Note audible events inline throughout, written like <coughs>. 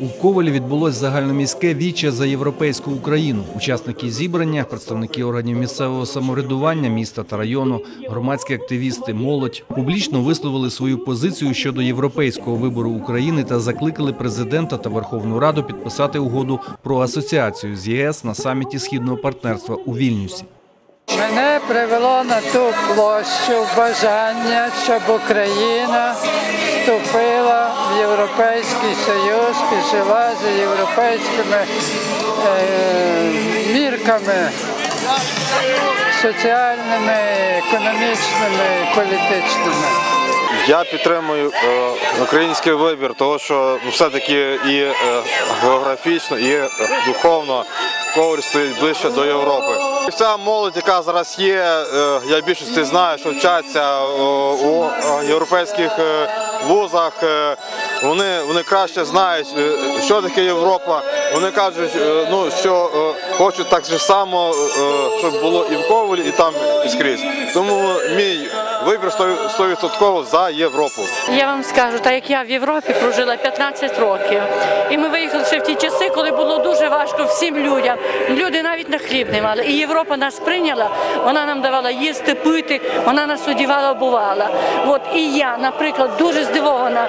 У Ковалі відбулось загальноміське віче за європейську Україну. Учасники зібрання, представники органів місцевого самоврядування міста та району, громадські активісти, молодь публічно висловили свою позицію щодо європейського вибору України та закликали президента та Верховну Раду підписати угоду про асоціацію з ЄС на саміті східного партнерства у Вільнюсі. Мене привело на ту площу бажання, щоб Україна вступила в Європейський Союз і жила за європейськими е, мірками соціальними, економічними, політичними. Я підтримую е, український вибір, тому що ну, все-таки і е, географічно, і е, духовно Коваль стоїть ближче до Європи. Вся молодь, яка зараз є, е, я більшості знаю, що вчаться е, у е, європейських вузах. Вони, вони краще знають, що таке Європа. Вони кажуть, ну, що хочуть так же само, щоб було і в Ковалі, і там і скрізь. Тому мій вибір 100% за Європу. Я вам скажу, так як я в Європі прожила 15 років, і ми виїхали ще в ті часи, коли було дуже важко всім людям. Люди навіть на хліб не мали. І Європа нас прийняла, вона нам давала їсти, пити, вона нас одівала, обувала. От і я, наприклад, дуже здивована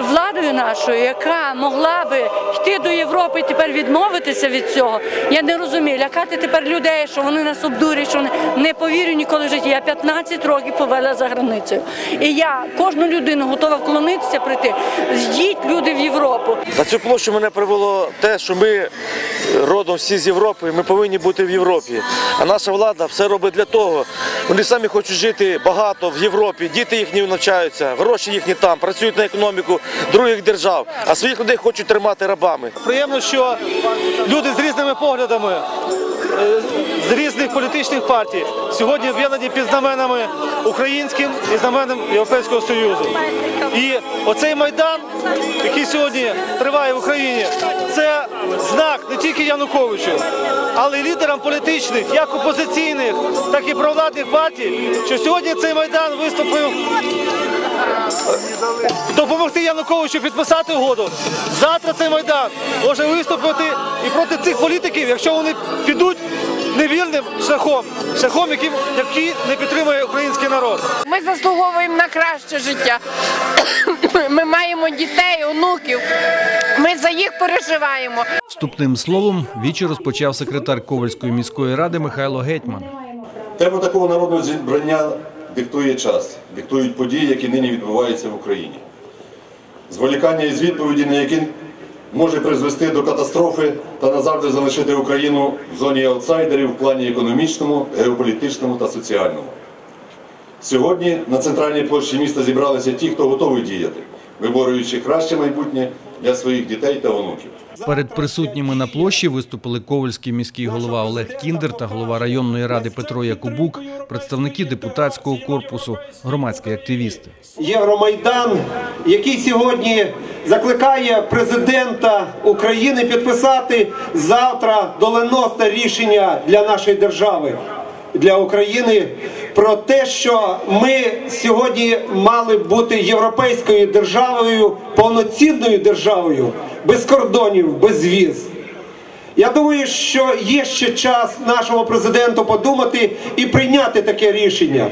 владою нашою, яка могла би йти до Європи і тепер відмовитися від цього. Я не розумію, лякати тепер людей, що вони нас обдурять, що вони не повірю ніколи в житті. Я 15 років повела за границею. І я кожну людину готова вклонитися прийти. Йдіть люди в Європу. На цю площу мене привело те, що ми родом всі з Європи, ми повинні бути в Європі. А наша влада все робить для того. Вони самі хочуть жити багато в Європі, діти їхні навчаються, гроші їхні там, працюють на економіку других держав, а своїх людей хочуть тримати рабами. Приємно, що люди з різними поглядами, е, з різних політичних партій сьогодні об'єднані під знаменами українським і знаменем Європейського Союзу. І оцей майдан, який сьогодні триває в Україні, це знак не тільки Януковичу, але й лідерам політичних, як опозиційних, так і провладних партій, що сьогодні цей майдан виступив допомогти Януковичу підписати угоду. Завтра цей майдан може виступити і проти цих політиків, якщо вони підуть невільним шляхом, шляхом, яким який не підтримує український народ. Ми заслуговуємо на краще життя. <coughs> Ми маємо дітей, онуків. Ми за їх переживаємо. Вступним словом віче розпочав секретар Ковальської міської ради Михайло Гетьман. Тема такого народного зібрання диктує час, диктують події, які нині відбуваються в Україні. Зволікання із відповіді, на які може призвести до катастрофи та назавжди залишити Україну в зоні аутсайдерів в плані економічному, геополітичному та соціальному. Сьогодні на центральній площі міста зібралися ті, хто готовий діяти, виборюючи краще майбутнє для своїх дітей та онуків. Перед присутніми на площі виступили Ковальський міський голова Олег Кіндер та голова районної ради Петро Якубук, представники депутатського корпусу, громадські активісти. Євромайдан, який сьогодні закликає президента України підписати завтра доленосне рішення для нашої держави, для України про те, що ми сьогодні мали бути європейською державою, повноцінною державою, без кордонів, без віз. Я думаю, що є ще час нашому президенту подумати і прийняти таке рішення.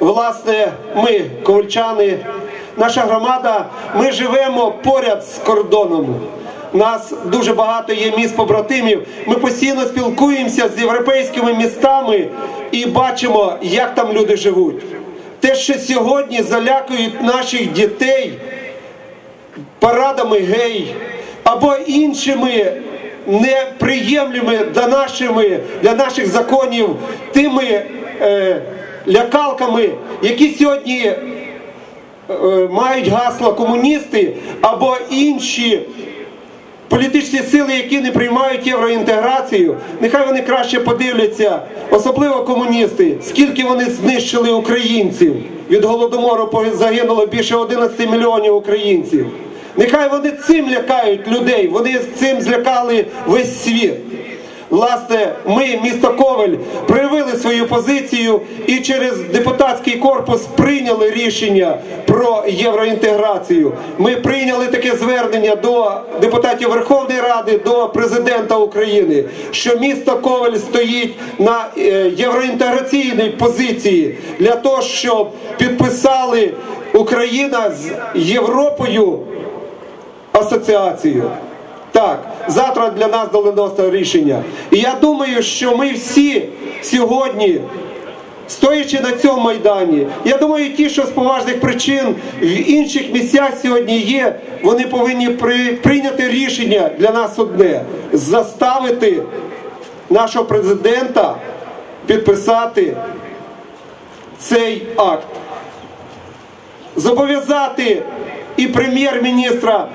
Власне, ми, ковальчани, наша громада, ми живемо поряд з кордоном. У нас дуже багато є міст побратимів. Ми постійно спілкуємося з європейськими містами і бачимо, як там люди живуть. Те, що сьогодні залякують наших дітей парадами гей або іншими неприємними для, нашими, для наших законів тими е, лякалками, які сьогодні е, мають гасло комуністи або інші політичні сили, які не приймають євроінтеграцію, нехай вони краще подивляться, особливо комуністи, скільки вони знищили українців. Від голодомору загинуло більше 11 мільйонів українців. Нехай вони цим лякають людей, вони цим злякали весь світ. Власне, ми, місто Ковель, проявили свою позицію і через депутатський корпус прийняли рішення про євроінтеграцію. Ми прийняли таке звернення до депутатів Верховної Ради, до президента України, що місто Ковель стоїть на е, євроінтеграційній позиції для того, щоб підписали Україна з Європою асоціацію. Так, завтра для нас доленосне рішення. І я думаю, що ми всі сьогодні, стоячи на цьому майдані, я думаю, ті, що з поважних причин в інших місцях сьогодні є, вони повинні при, прийняти рішення для нас одне заставити нашого президента підписати цей акт зобов'язати і прем'єр-міністра,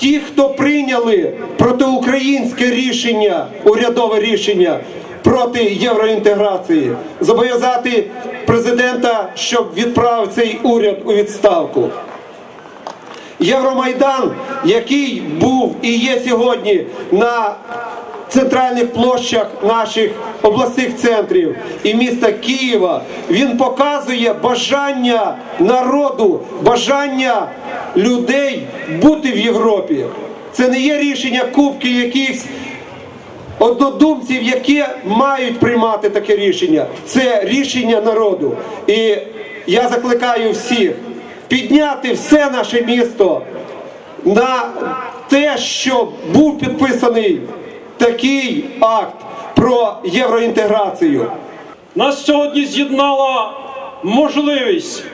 ті, хто прийняли протиукраїнське рішення, урядове рішення проти євроінтеграції, зобов'язати президента, щоб відправив цей уряд у відставку. Євромайдан, який був і є сьогодні на центральних площах наших обласних центрів і міста Києва, він показує бажання народу, бажання людей бути в Європі. Це не є рішення кубки якихось однодумців, які мають приймати таке рішення. Це рішення народу. І я закликаю всіх підняти все наше місто на те, щоб був підписаний такий акт про євроінтеграцію. Нас сьогодні з'єднала можливість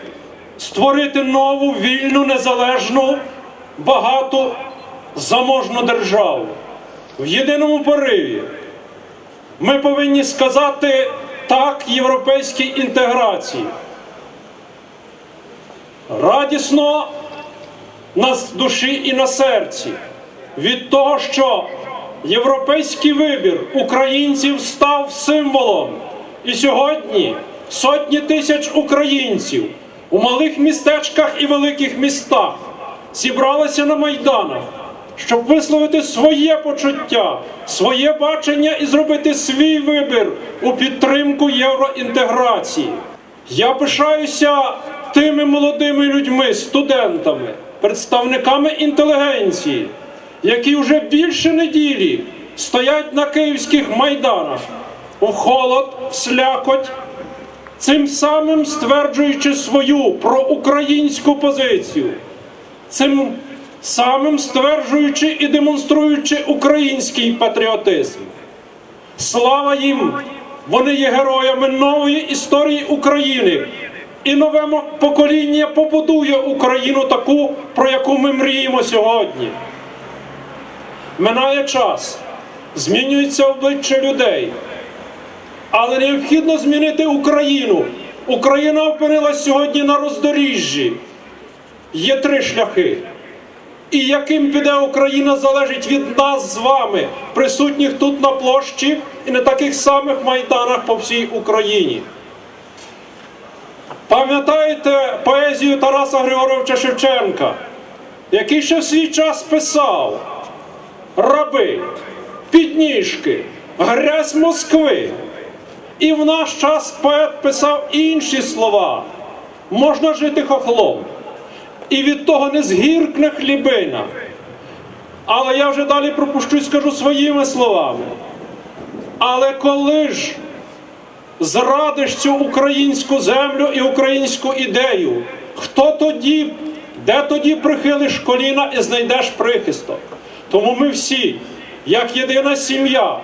створити нову вільну, незалежну, багату, заможну державу. В єдиному пориві ми повинні сказати так європейській інтеграції. Радісно на душі і на серці від того, що європейський вибір українців став символом. І сьогодні сотні тисяч українців у малих містечках і великих містах зібралися на майданах, щоб висловити своє почуття, своє бачення і зробити свій вибір у підтримку євроінтеграції. Я пишаюся тими молодими людьми, студентами, представниками інтелігенції, які вже більше неділі стоять на київських майданах у холод, в слякоть, цим самим стверджуючи свою проукраїнську позицію, цим самим стверджуючи і демонструючи український патріотизм. Слава їм! Вони є героями нової історії України. І нове покоління побудує Україну таку, про яку ми мріємо сьогодні. Минає час, змінюється обличчя людей. Але необхідно змінити Україну. Україна опинилась сьогодні на роздоріжжі. Є три шляхи. І яким піде Україна залежить від нас з вами, присутніх тут на площі і на таких самих майданах по всій Україні. Пам'ятаєте поезію Тараса Григоровича Шевченка, який ще в свій час писав раби, підніжки, грязь Москви. І в наш час поет писав інші слова. Можна жити хохлом. І від того не згіркне хлібина. Але я вже далі пропущу і скажу своїми словами. Але коли ж зрадиш цю українську землю і українську ідею, хто тоді, де тоді прихилиш коліна і знайдеш прихисток? Тому ми всі, як єдина сім'я,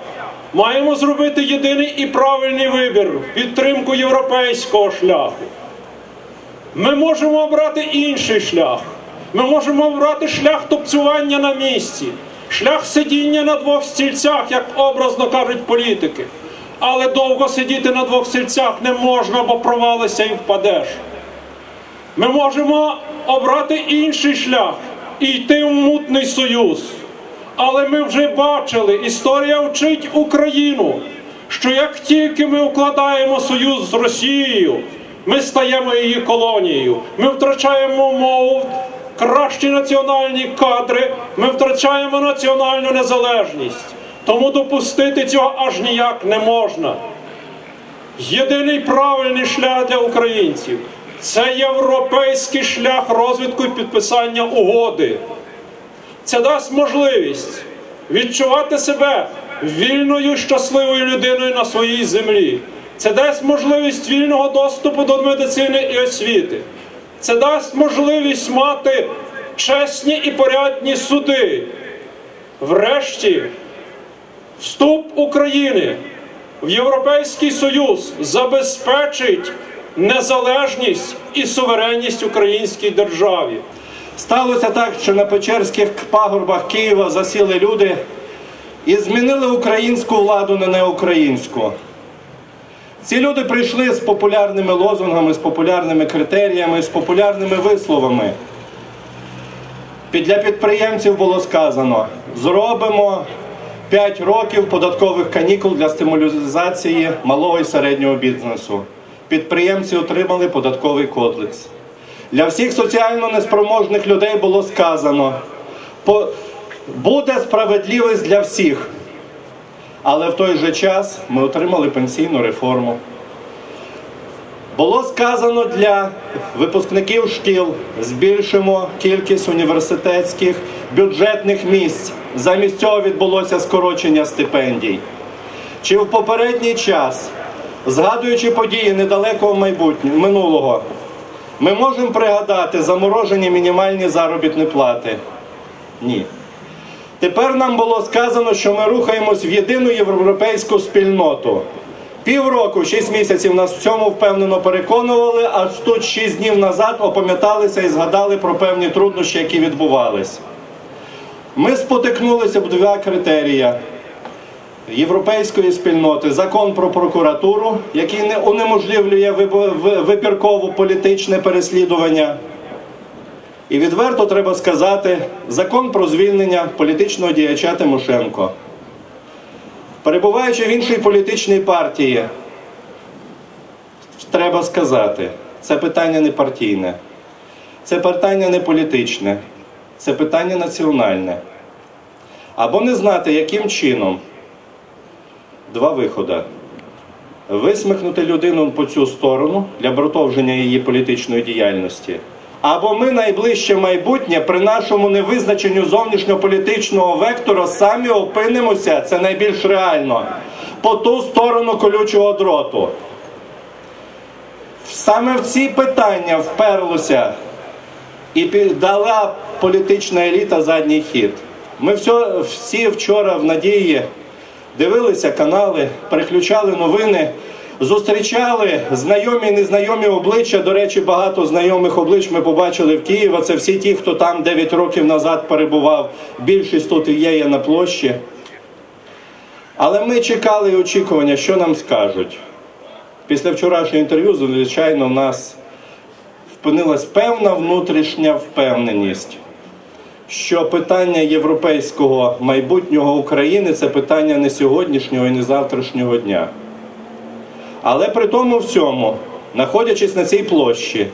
маємо зробити єдиний і правильний вибір підтримку європейського шляху. Ми можемо обрати інший шлях. Ми можемо обрати шлях топцювання на місці, шлях сидіння на двох стільцях, як образно кажуть політики. Але довго сидіти на двох стільцях не можна, бо провалишся і впадеш. Ми можемо обрати інший шлях і йти в мутний союз. Але ми вже бачили, історія вчить Україну, що як тільки ми укладаємо союз з Росією, ми стаємо її колонією, ми втрачаємо мову, кращі національні кадри, ми втрачаємо національну незалежність. Тому допустити цього аж ніяк не можна. Єдиний правильний шлях для українців це європейський шлях розвитку і підписання угоди. Це дасть можливість відчувати себе вільною, щасливою людиною на своїй землі. Це дасть можливість вільного доступу до медицини і освіти. Це дасть можливість мати чесні і порядні суди. Врешті, вступ України в Європейський Союз забезпечить незалежність і суверенність українській державі. Сталося так, що на Печерських пагорбах Києва засіли люди і змінили українську владу на неукраїнську. Ці люди прийшли з популярними лозунгами, з популярними критеріями, з популярними висловами. Для підприємців було сказано: зробимо 5 років податкових канікул для стимулізації малого і середнього бізнесу. Підприємці отримали податковий кодекс. Для всіх соціально неспроможних людей було сказано, буде справедливість для всіх. Але в той же час ми отримали пенсійну реформу. Було сказано для випускників шкіл збільшимо кількість університетських бюджетних місць. Замість цього відбулося скорочення стипендій. Чи в попередній час, згадуючи події недалекого майбутнього минулого, ми можемо пригадати заморожені мінімальні заробітні плати? Ні. Тепер нам було сказано, що ми рухаємось в єдину європейську спільноту. Півроку, шість місяців нас в цьому впевнено переконували, аж тут шість днів назад опам'яталися і згадали про певні труднощі, які відбувались. Ми спотикнулися в два критерії європейської спільноти: закон про прокуратуру, який не унеможливлює вибо- політичне переслідування. І відверто треба сказати, закон про звільнення політичного діяча Тимошенко. Перебуваючи в іншій політичній партії, треба сказати, це питання не партійне, це питання не політичне, це питання національне. Або не знати, яким чином два виходи. Висмикнути людину по цю сторону для продовження її політичної діяльності. Або ми найближче майбутнє при нашому невизначенню зовнішньополітичного вектора самі опинимося, це найбільш реально, по ту сторону колючого дроту. Саме в ці питання вперлося і дала політична еліта задній хід. Ми все, всі вчора в надії дивилися канали, переключали новини, зустрічали знайомі і незнайомі обличчя. До речі, багато знайомих облич ми побачили в Києві. Це всі ті, хто там 9 років назад перебував. Більшість тут є, є на площі. Але ми чекали і очікування, що нам скажуть. Після вчорашнього інтерв'ю, звичайно, в нас впинилась певна внутрішня впевненість, що питання європейського майбутнього України це питання не сьогоднішнього і не завтрашнього дня. Але при тому всьому, знаходячись на цій площі,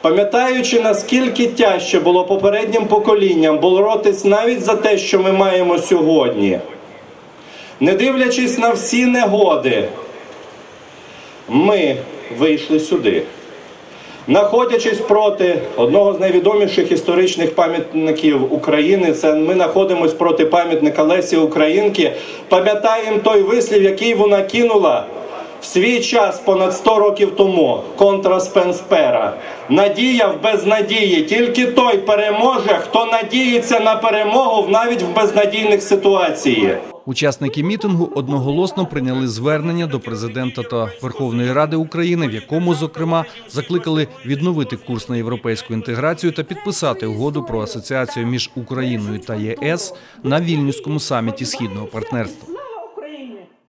пам'ятаючи, наскільки тяжче було попереднім поколінням боротись навіть за те, що ми маємо сьогодні, не дивлячись на всі негоди, ми вийшли сюди. Находячись проти одного з найвідоміших історичних пам'ятників України, це ми знаходимося проти пам'ятника Лесі Українки. Пам'ятаємо той вислів, який вона кинула в свій час понад 100 років тому. Контра Спенспера. Надія в безнадії. Тільки той переможе, хто надіється на перемогу навіть в безнадійних ситуаціях. Учасники мітингу одноголосно прийняли звернення до президента та Верховної Ради України, в якому, зокрема, закликали відновити курс на європейську інтеграцію та підписати угоду про асоціацію між Україною та ЄС на вільнюському саміті східного партнерства.